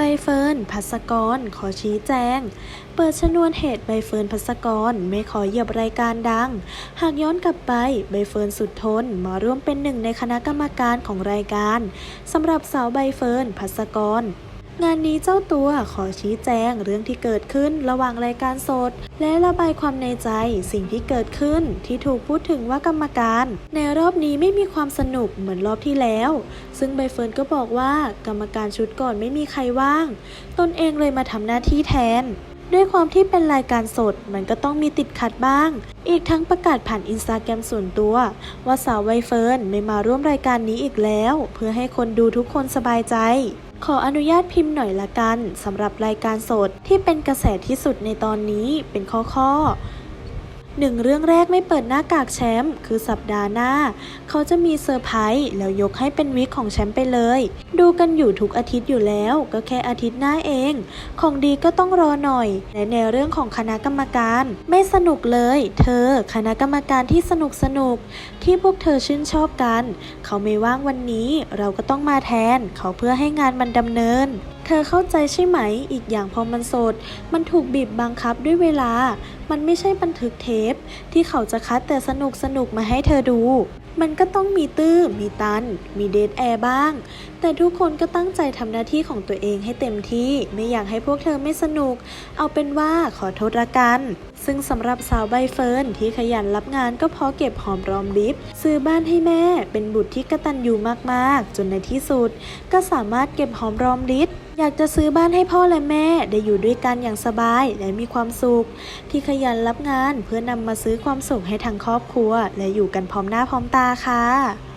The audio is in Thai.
ใบเฟิร์นพัสกร ขอชี้แจง เปิดชนวนเหตุใบเฟิร์นพัสกร ไม่ขอเหยียบรายการดัง หากย้อนกลับไปใบเฟิร์นสุดทนมาร่วมเป็นหนึ่งในคณะกรรมการของรายการสำหรับสาวใบเฟิร์นพัสกร งานนี้เจ้าตัวขอชี้แจงเรื่องที่เกิดขึ้นระหว่างรายการสด และระบายความในใจสิ่งที่เกิดขึ้นที่ถูกพูดถึงว่ากรรมการ ในรอบนี้ไม่มีความสนุกเหมือนรอบที่แล้ว ซึ่งใบเฟิร์นก็บอกว่ากรรมการชุดก่อนไม่มีใครว่าง ตนเองเลยมาทำหน้าที่แทน ด้วยความที่เป็นรายการสดมันก็ต้องมีติดขัดบ้าง อีกทั้งประกาศผ่านอินสตาแกรมส่วนตัว ว่าสาวไวเฟิร์นไม่มาร่วมรายการนี้อีกแล้ว เพื่อให้คนดูทุกคนสบายใจ ขออนุญาตพิมพ์หน่อยละกันสำหรับรายการสดที่เป็นกระแสที่สุดในตอนนี้เป็นข้อข้อ หนึ่งเรื่องแรกไม่เปิดหน้ากากแชมป์คือสัปดาห์หน้า เขาจะมีเซอร์ไพรส์แล้วยกให้เป็นวิกของแชมป์ไปเลย ดูกันอยู่ทุกอาทิตย์อยู่แล้ว ก็แค่อาทิตย์หน้าเอง ของดีก็ต้องรอหน่อยและในเรื่องของคณะกรรมการ ไม่สนุกเลย เธอ คณะกรรมการที่สนุกสนุกที่พวกเธอชื่นชอบกัน เขาไม่ว่างวันนี้ เราก็ต้องมาแทน เขาเพื่อให้งานมันดำเนิน เธอเข้าใจใช่ไหม อีกอย่างพอมันสด มันถูกบีบบังคับด้วยเวลา มันไม่ใช่บันทึกเทป ที่เขาจะคัดแต่สนุกสนุกมาให้เธอดู มันก็ต้องมีตื้อ มีตัน มีเดทแอร์บ้าง แต่ทุกคนก็ตั้งใจทำหน้าที่ของตัวเองให้เต็มที่ ไม่อยากให้พวกเธอไม่สนุก เอาเป็นว่าขอโทษละกัน ซึ่งสำหรับสาวใบเฟิร์นที่ขยันรับงานก็เพราะเก็บหอมรอมริบ ซื้อบ้านให้แม่ เป็นบุตรที่กตัญญูมากๆ จนในที่สุด ก็สามารถเก็บหอมรอมริบอยากจะซื้อบ้านให้พ่อและแม่ได้อยู่ด้วยกันอย่างสบายและมีความสุข ที่ขยันรับงานเพื่อนำมาซื้อความสุขให้ทางครอบครัว และอยู่กันพร้อมหน้าพร้อมตาค่ะ